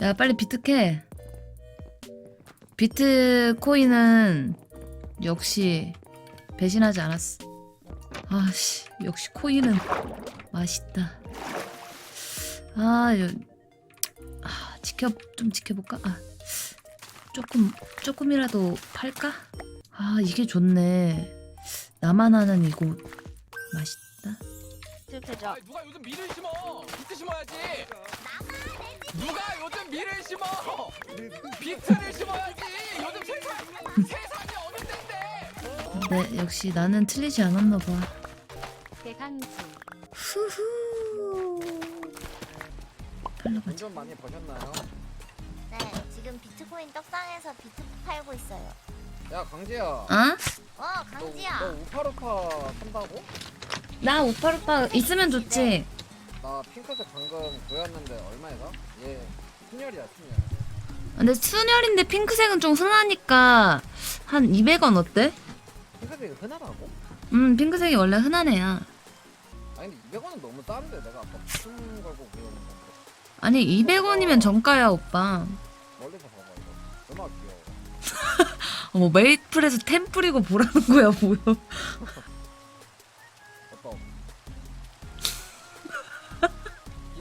야 빨리 비트캐. 비트코인은 역시 배신하지 않았어. 아씨 역시 코인은 맛있다. 아, 여, 아 지켜 좀 지켜볼까? 아 조금 조금이라도 팔까? 아 이게 좋네. 나만 아는 이곳. 맛있다. 누가 요즘 밀을 심어? 비트 심어야지. 누가 요즘 밀을 심어? 비트를 심어야지. 요즘 세상 세상이 어느 때인데? 네 역시 나는 틀리지 않았나 봐 대강수. 후후 팔로 가자 운전 많이 버셨나요? 네, 지금 비트코인 떡상에서 비트 팔고 있어요. 야 강지야 어? 어, 너, 강지야. 너 우파루파 산다고? 나 오빠 오빠 있으면 좋지 나 핑크색 방금 보였는데 얼마에 가? 얘 순열이야 순열. 근데 순열인데 핑크색은 좀 흔하니까 한 200원 어때? 핑크색이 흔하다고? 음 핑크색이 원래 흔한 애야 아니 근데 200원은 너무 싼데 내가 아까 무슨 걸고 보였는 건데. 아니 200원이면 정가야 오빠. 멀리서 봐봐 이거. 얼마나 귀여워. 어머 메이플에서 템 뿌리고 보라는 거야 뭐야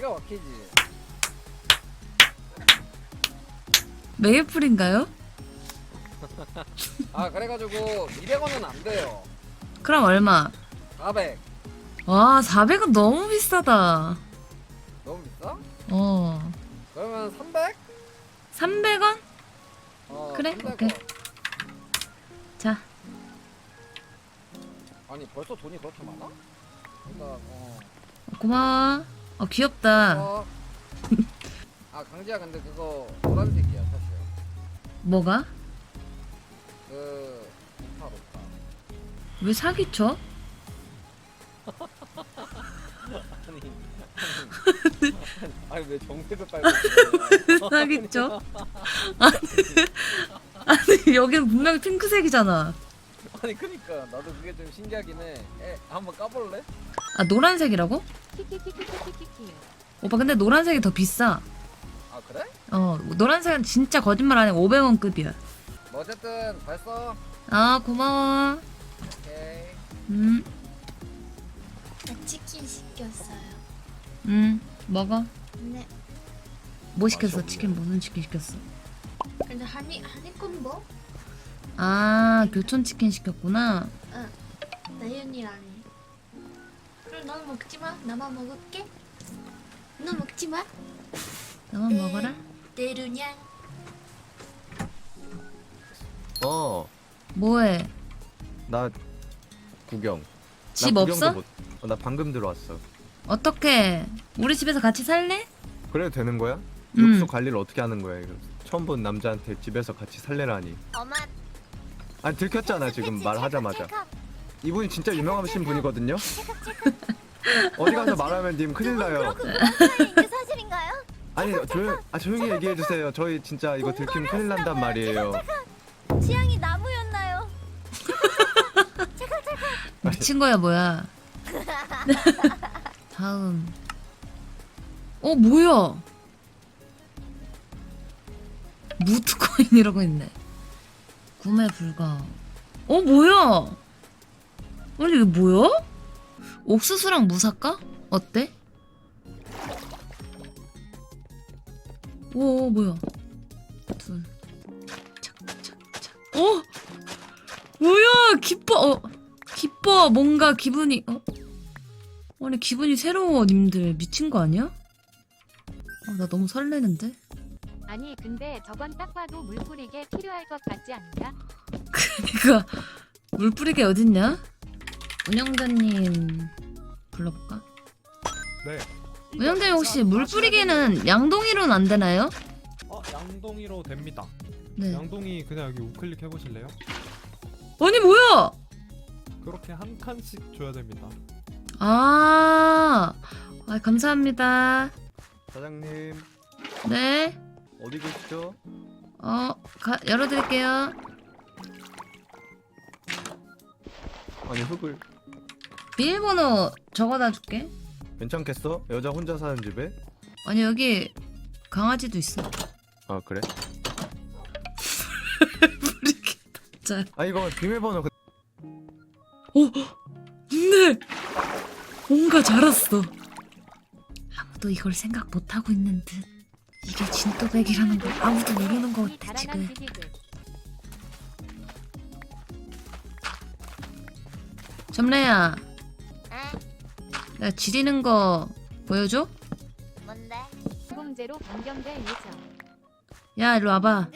기가 막히지? 메이플인가요? 아 그래가지고 200원은 안 돼요 그럼 얼마? 400 와 400원 너무 비싸다 너무 비싸? 어 그러면 300? 300원? 어, 그래, 300원. 오케이. 자 아니 벌써 돈이 그렇게 많아? 그러니까 어 고마워 어 귀엽다 어. 아 강지야 근데 그거 노란색이야 사실 뭐가? 그 오파 오파 왜 사기쳐? 아니 아니 왜 정색을 빨고. 사기쳐? 아니, 아니 여기는 분명히 핑크색이잖아 아니 그니까 나도 그게 좀 신기하긴 해 에, 한번 까볼래? 아 노란색이라고? 키키키키키키키. 오빠 근데 노란색이 더 비싸 아 그래? 어 노란색은 진짜 거짓말 안 해 500원급이야 뭐 어쨌든 벌써 아 고마워 오케이 음, 나 치킨 시켰어요. 음 먹어 네. 뭐 시켰어 없네. 치킨 무슨 치킨 시켰어 근데 한이 한이 콤보? 아 교촌 치킨 시켰구나 나연이라니. 그럼 넌 먹지 마. 나만 먹을게. 너 먹지 마. 너만 네. 먹어라 내루냥. 어, 뭐해 나 구경. 나집 구경도 없어? 못- 어, 나 방금 들어왔어. 어떻게 우리 집에서 같이 살래? 그래도 되는 거야? 음. 육수 관리를 어떻게 하는 거야? 이거? 처음 본 남자한테 집에서 같이 살래라니. 엄마. 아니 들켰잖아 지금 말하자마자. 이분이 진짜 유명하신 분이거든요. 어디 가서 말하면 님 큰일 나요. 이게 사실인가요? 아니 조용, 아 조용히 얘기해 주세요. 저희 진짜 이거 들키면 큰일 난단 말이에요. 취향이 나무였나요? 미친 거야 뭐야? 다음. 어 뭐야? 무트코인 이러고 있네. 구매 불가. 어 뭐야? 아니 이게 뭐야 옥수수랑 무사까 어때? 오 뭐야? 둘. 착착착. 어? 뭐야? 기뻐 어 기뻐. 뭔가 기분이 어? 아니 기분이 새로워 님들. 미친 거 아니야? 아, 나 너무 설레는데? 아니 근데 저건 딱 봐도 물 뿌리게 필요할 것 같지 않냐? 그니까. 물 뿌리게 어딨냐? 운영자님 불러볼까? 네. 운영자님 혹시 물 뿌리기는 양동이로는 안 되나요? 어, 양동이로 됩니다. 네 양동이 그냥 여기 우클릭 해보실래요? 아니 뭐야 그렇게 한 칸씩 줘야 됩니다. 아, 아 감사합니다 사장님 네 어디 계시죠? 어, 가, 열어드릴게요. 아니 흙을 비밀번호 적어다 줄게. 괜찮겠어? 여자 혼자 사는 집에? 아니, 여기 강아지도 있어. 아 그래? 이렇게 자, 아 이거 비밀번호 그- 네. 뭔가 자랐어. 아무도 이걸 생각 못 하고 있는 듯. 이게 진또백이라는 걸 아무도 모르는 것이 같아 지금. 점래야, 에? 나 지리는 거 보여줘? 뭔데? 공제로 변경될 예정. 야, 일로 와봐. 와!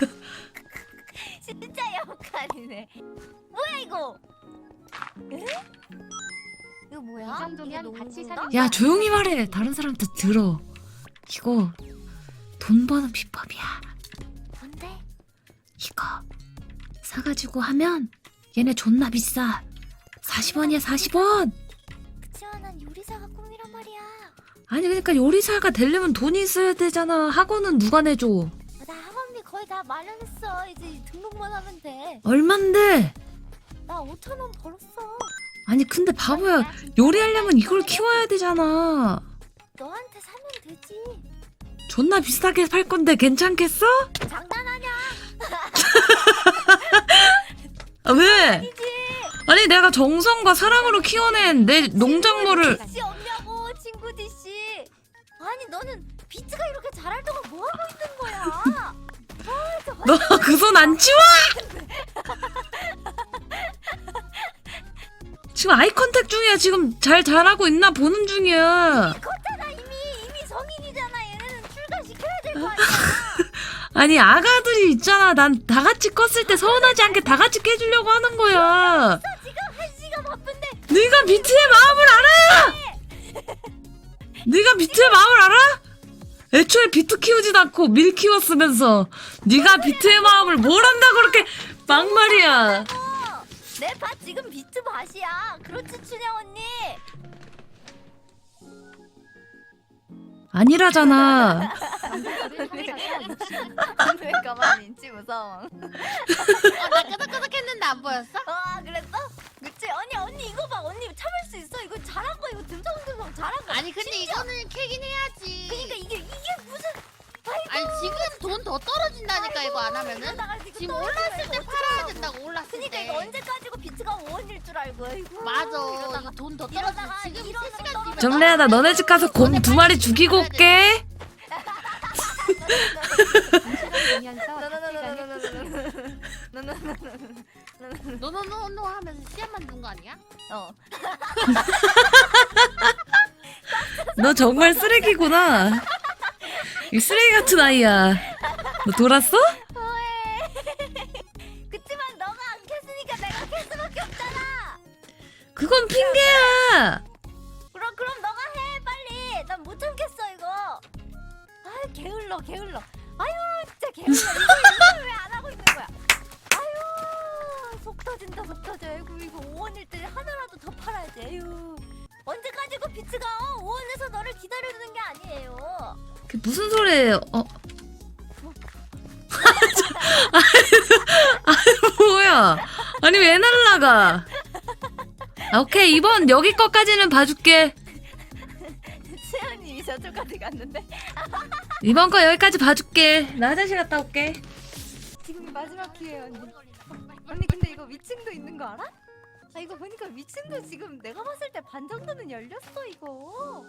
진짜 역할이네. 뭐야 이거? 에? 이거 뭐야? 이 정도면 이게 같이 농구인가? 사는 야, 조용히 말해. 다른 사람도 들어. 이거 돈 버는 비법이야. 뭔데? 이거 사가지고 하면 얘네 존나 비싸. 40원이야, 40원. 그치만 난 요리사가 꿈이란 말이야. 아니 그러니까 요리사가 되려면 돈이 있어야 되잖아. 학원은 누가 내줘? 나 학원비 거의 다 마련했어. 이제 등록만 하면 돼. 얼만데? 나 5천 원 벌었어. 아니 근데 바보야. 요리하려면 이걸 키워야 되잖아. 너한테 사면 되지. 존나 비싸게 팔 건데 괜찮겠어? 장난하냐? 아, 왜? 아니 내가 정성과 사랑으로 키워낸 내 농작물을 씨 없냐고 친구 디씨. 아니 너는 비트가 이렇게 잘할 동안 뭐 하고 있는 거야? 너그 손 안 치워? 지금 아이 컨택 중이야. 지금 잘 자라고 있나 보는 중이야. 아니 아가들이 있잖아. 난 다 같이 껐을 때 서운하지 않게 다 같이 깨주려고 하는 거야. 네가 비트의 마음을 알아? 네가 비트의 마음을 알아? 애초에 비트 키우지도 않고 밀 키웠으면서 네가 비트의 마음을 뭘 안다고 그렇게 막말이야. 내밭 지금 비트 밭이야. 그렇지 춘영 언니. 아니라잖아. 왜 가만히 있지 무서워. 어 나 끄덕끄덕했는데 안 보였어? 아 그랬어? 그치 언니 언니 이거 봐 언니 참을 수 있어 이거 잘한 거 이거 듬성듬성 잘한 거. 아니 근데 이거는 캐긴 해야지. 그러니까 이게 이게 무슨 아니 지금 돈 더 떨어진다니까 이거 안 하면은. 지금 올랐을 때. 팔아야 된다고 올랐을 그러니까 때. 이거 언제까지 고 비트가 5원일 줄 알고 아이고 맞아. 이러다가 이거 돈더 이러다가 떨어져. 지금 이러다가 3 시간 뒤면. 정래야 나 너네 집 가서 곰 두 마리 죽이고 올게. 노노노노 하면서 씨앗만 둔거 아니야? 어 너 정말 쓰레기구나. 이 쓰레기 같은 아이야. 너 돌았어? 그건 핑계야. 그럼 그럼 너가 해 빨리. 난 못 참겠어 이거. 아유 게을러 게을러. 아유 진짜 게을러. 이거 이거 왜안 하고 있는 거야? 아유 속 터진다 속 터져. 아이고 이거 5원일 때 하나라도 더 팔아야지 아유. 언제까지고 비트가 5원에서 너를 기다려주는 게 아니에요. 그게 무슨 소리예요? 어. 아니 뭐야? 아니 왜 날라가? 아, 오케이 이번 여기 거까지는 봐줄게. 수현이 저쪽까지 갔는데 이번 거 여기까지 봐줄게. 나 화장실 갔다 올게. 지금 마지막 기회야 언니 언니 근데 이거 위층도 있는 거 알아? 아 이거 보니까 위층도 지금 내가 봤을 때 반 정도는 열렸어 이거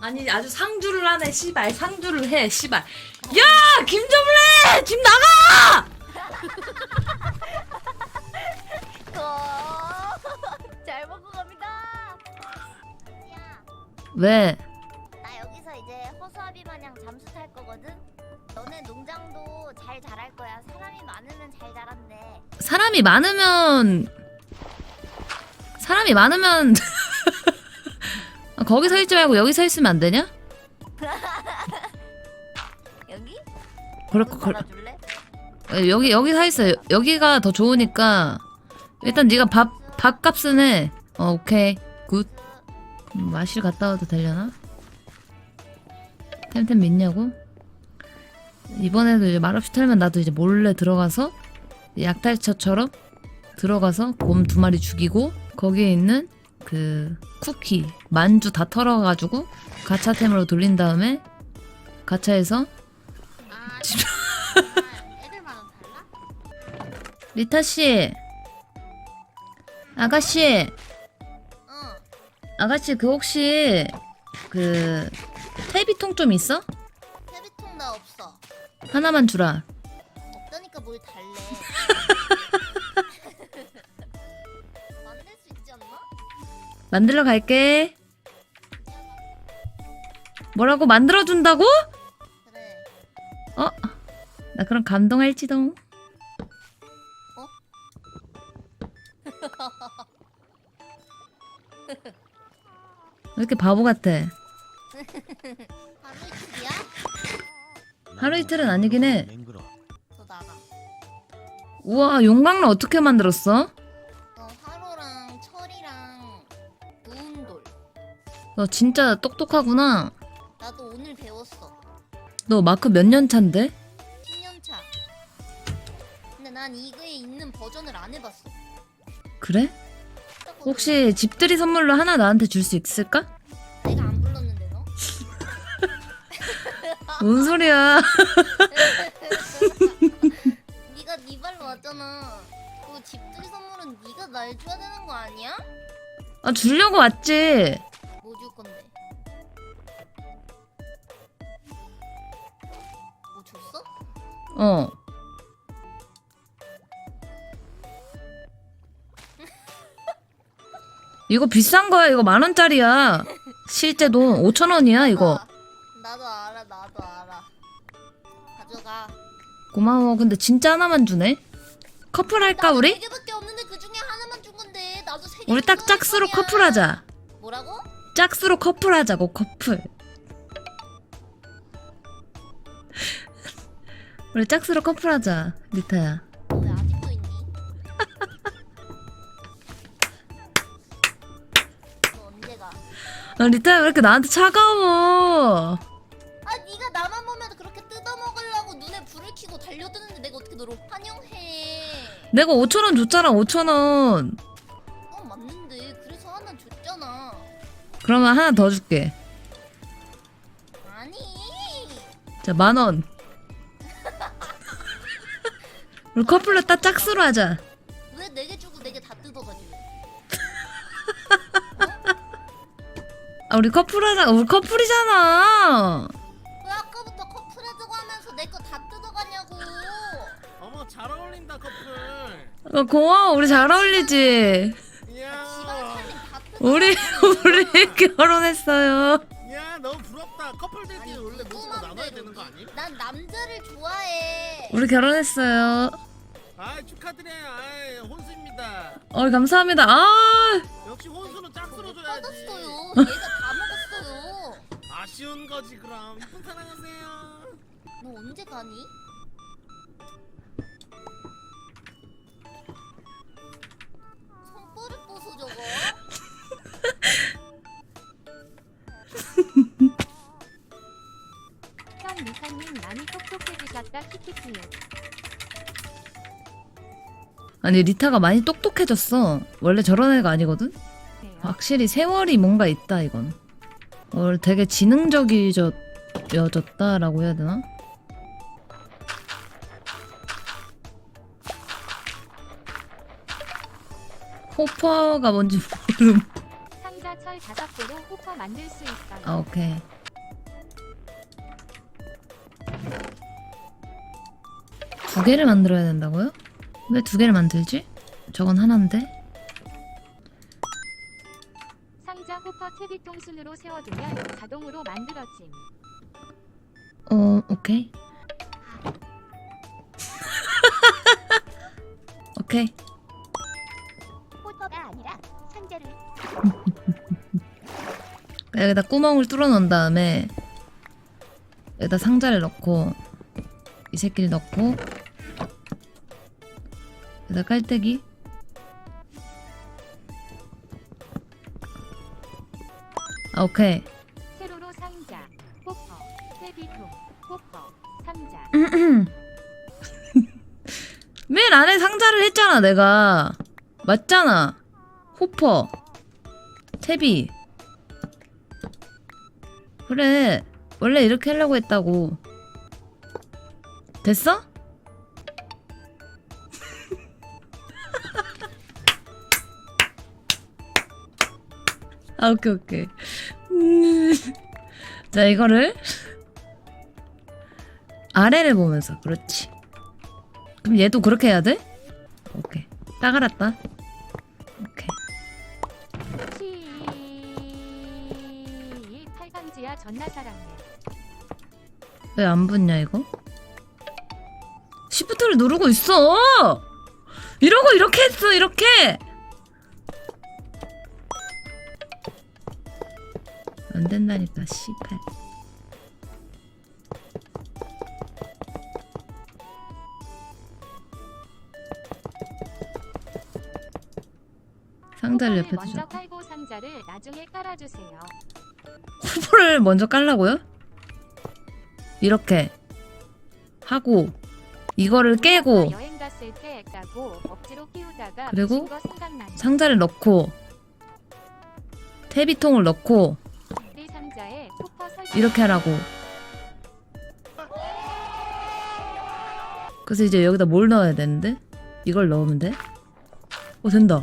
아니 아주 상주를 하네 씨발 상주를 해 씨발. 야 김점래 집 나가. 어, 잘 먹고 갑니다. 언니야, 왜? 나 여기서 이제 허수아비 마냥 잠수 탈 거거든. 너네 농장도 잘 자랄 거야. 사람이 많으면 잘 자란대. 사람이 많으면 사람이 많으면 아, 거기 서 있지 말고 여기 서 있으면 안 되냐? 그럴 문거 달아줄래? 어, 여기 여기 서 있어. 여기가 더 좋으니까 일단 네가 밥 밥값은 해. 어 오케이 굿. 음, 마실 갔다 와도 되려나? 템템 믿냐고? 이번에도 이제 말없이 털면 나도 이제 몰래 들어가서 약탈처처럼 들어가서 곰 두 마리 죽이고 거기에 있는 그 쿠키 만주 다 털어가지고 가차템으로 돌린 다음에 가차에서 애들마다 달라? 리타 씨 아가씨 응 아가씨 그 혹시 그 퇴비통 좀 있어? 세비통 나 없어 하나만 주라 없다니까 뭘 달래 만들 수 있지 않나? 만들러 갈게 뭐라고 만들어 준다고? 어? 나 그럼 감동할지도. 왜 이렇게 바보 같아? 하루 이틀이야? 하루 이틀은 아니긴 해. 나가. 우와 용광로 어떻게 만들었어? 어 화로랑 철이랑 누운돌. 너 진짜 똑똑하구나. 나도 오늘 배웠어 너 마크 몇 년 차인데? 10년차 근데 난 이거에 있는 버전을 안 해봤어 그래? 혹시 집들이 선물로 하나 나한테 줄 수 있을까? 내가 안 불렀는데 너? 뭔 소리야 네가 네 발로 왔잖아 그 집들이 선물은 네가 날 줘야 되는 거 아니야? 아 주려고 왔지 뭐 줄 건데? 어. 이거 비싼 거야. 이거 만 원짜리야. 실제 돈 5천 원이야 이거. 아, 나도 알아 나도 알아. 가져가. 고마워. 근데 진짜 하나만 주네? 커플 할까 나도 우리? 두 개밖에 없는데 그 중에 하나만 준 건데 나도 세 개. 우리 딱 짝수로. 커플하자. 뭐라고? 짝수로 커플하자고 커플 우리 짝수로 커플하자 리타야 너왜 아직도 있니? 너 언제 가? 아, 리타야 왜 이렇게 나한테 차가워 아 네가 나만 보면 그렇게 뜯어먹으려고 눈에 불을 켜고 달려드는데 내가 어떻게 너를 환영해? 내가 5천 원 줬잖아 5천 원 어 맞는데 그래서 하나 줬잖아. 그러면 하나 더 줄게 아니 자 만원 우리 커플로 딱 짝수로 하자 왜 네 개 주고 네 개 다 뜯어가지고? 아 우리 커플 하자 우리 커플이잖아 왜 아까부터 커플하자고 하면서 내 거 다 뜯어가냐고? 어머 잘 어울린다 커플. 어, 고마워 우리 잘 어울리지 살림 다 뜯어. 우리 우리 결혼했어요 야 너무 부럽다. 커플들끼리 원래 모습을 나눠야 되는 거 아니? 난 남자를 좋아해. 우리 결혼했어요 아 축하드려요. 아 혼수입니다. 어 감사합니다 아 역시 혼수는 짝수로 줘야지. 받았어요. 얘가 다 먹었어요. 아쉬운 거지 그럼. 이쁜 사랑하세요. 너 언제 가니? 손버릇 보소 저거. 형 리사님 많이 똑똑해지셨다 키키키요. 아니 리타가 많이 똑똑해졌어 원래 저런 애가 아니거든 확실히 세월이 뭔가 있다 이건 어, 되게 지능적이졌다라고 해야 되나? 호퍼가 뭔지 모름 철 다섯 개로 호퍼 만들 수 있어요. 아 오케이 두 개를 만들어야 된다고요? 왜 두 개를 만들지? 저건 하나인데? 상자 호퍼 퇴비통 순으로 세워두면 자동으로 만들어짐. 어, 오케이. 오케이. 호터가 아니라 상자를. 여기다 구멍을 뚫어 놓은 다음에 여기다 상자를 넣고 이 새끼를 넣고 여기다 깔때기 아, 오케이. 세로로 상자, 호퍼, 퇴비통, 호퍼, 상자. 맨 안에 상자를 했잖아, 내가. 맞잖아. 호퍼. 태비. 그래. 원래 이렇게 하려고 했다고. 됐어? 아, 오케이, 오케이. 음. 자, 이거를 아래를 보면서. 그렇지. 그럼 얘도 그렇게 해야 돼? 오케이. 딱 알았다. 오케이. 치 8강지야 전나 사랑해. 왜 안 붙냐 이거? 시프트를 누르고 있어. 이러고 이렇게 했어 이렇게. 안 된다니까 씨발. 상자를 옆에 먼저 두자. 깔고 상자를 나중에 깔아주세요. 후보를 먼저 깔라고요? 이렇게 하고 이거를 깨고 끼우다가 그리고. 상자를 넣고 퇴비통을 넣고. 이렇게 하라고. 그래서 이제 여기다 뭘 넣어야 되는데? 이걸 넣으면 돼? 오 된다.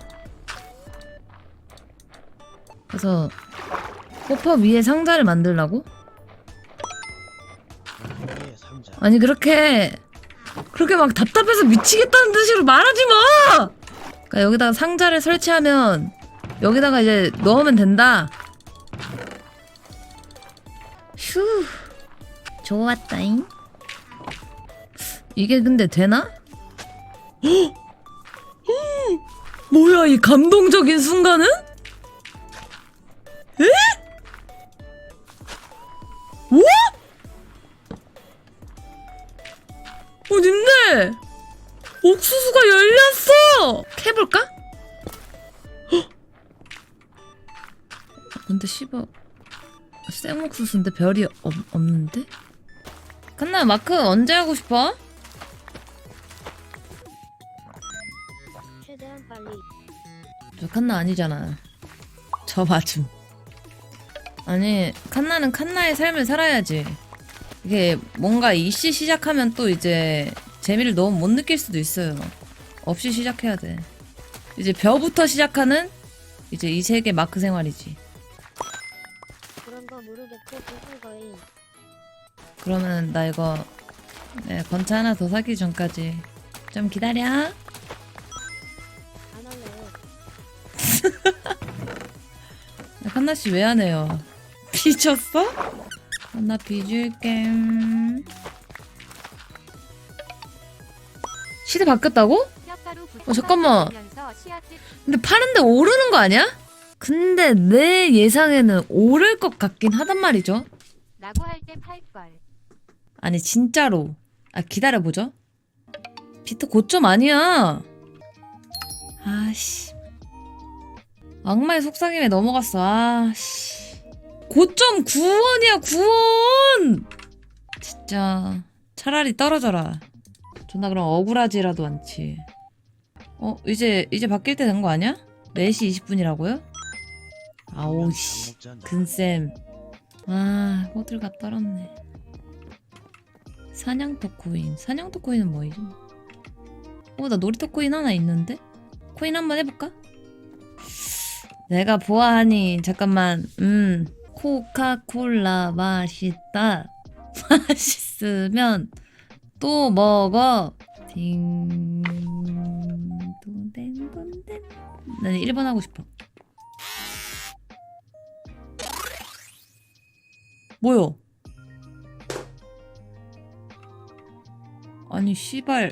그래서 호퍼 위에 상자를 만들라고? 아니 그렇게 그렇게 막 답답해서 미치겠다는 뜻으로 말하지 마. 그러니까 여기다가 상자를 설치하면 여기다가 이제 넣으면 된다. 휴 좋았다잉 이게 근데 되나? 헉! 음, 뭐야 이 감동적인 순간은? 생옥수수인데 별이 없, 없는데? 칸나 마크 언제 하고 싶어? 최대한 빨리. 저 칸나 아니잖아. 저 맞춤. 아니 칸나는 칸나의 삶을 살아야지. 이게 뭔가 이씨 시작하면 또 이제 재미를 너무 못 느낄 수도 있어요. 없이 시작해야 돼. 이제 벼부터 시작하는 이제 이 세계 마크 생활이지. 그러면 나 이거 네, 건차 하나 더 사기 전까지 좀 기다려. 안 할래요. 칸나 씨 왜 안 해요? 비쳤어? 칸나 비줄게. 시대 바뀌었다고? 어, 잠깐만. 근데 파는데 오르는 거 아니야? 근데 내 예상에는 오를 것 같긴 하단 말이죠. 라고 할 때 팔걸. 아니 진짜로. 아 기다려보죠. 비트 고점 아니야. 아씨. 악마의 속삭임에 넘어갔어. 아씨. 고점 9원이야 9원. 진짜 차라리 떨어져라. 존나 그럼 억울하지라도 않지. 어 이제 이제 바뀔 때 된 거 아니야? 4시 20분이라고요? 아우 씨. 근쌤. 아 호들갑 떨었네. 사냥터 코인. 사냥터 코인은 뭐이지? 어, 나 놀이터 코인 하나 있는데? 코인 한번 해볼까? 내가 보아하니, 잠깐만, 음, 코카콜라 맛있다. 맛있으면 또 먹어. 딩, 돈댕. 나는 1번 하고 싶어. 뭐요? 아니 씨발